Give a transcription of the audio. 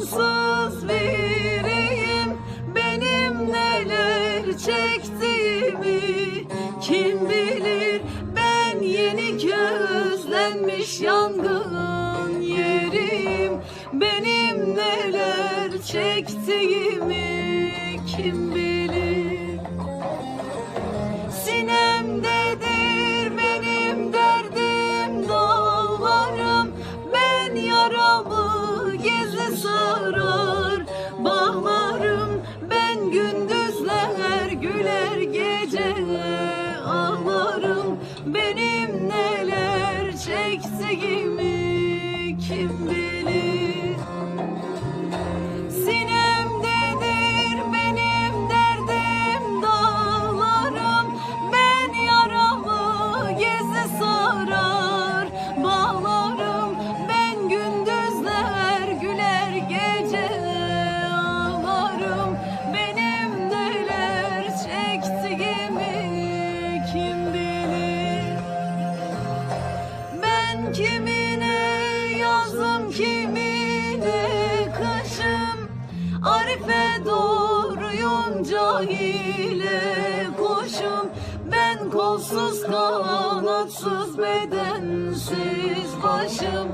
cansız biriyim. Benim neler çektiğimi kim bilir? Ben yeni közlenmiş yangın yeriyim Benim neler çektiğimi kim bilir ağlarım Benim neler çektiğimi kimine yazım kimine kışım. Arife doğruyum cahile koşum. Ben kolsuz kanatsız bedensiz başım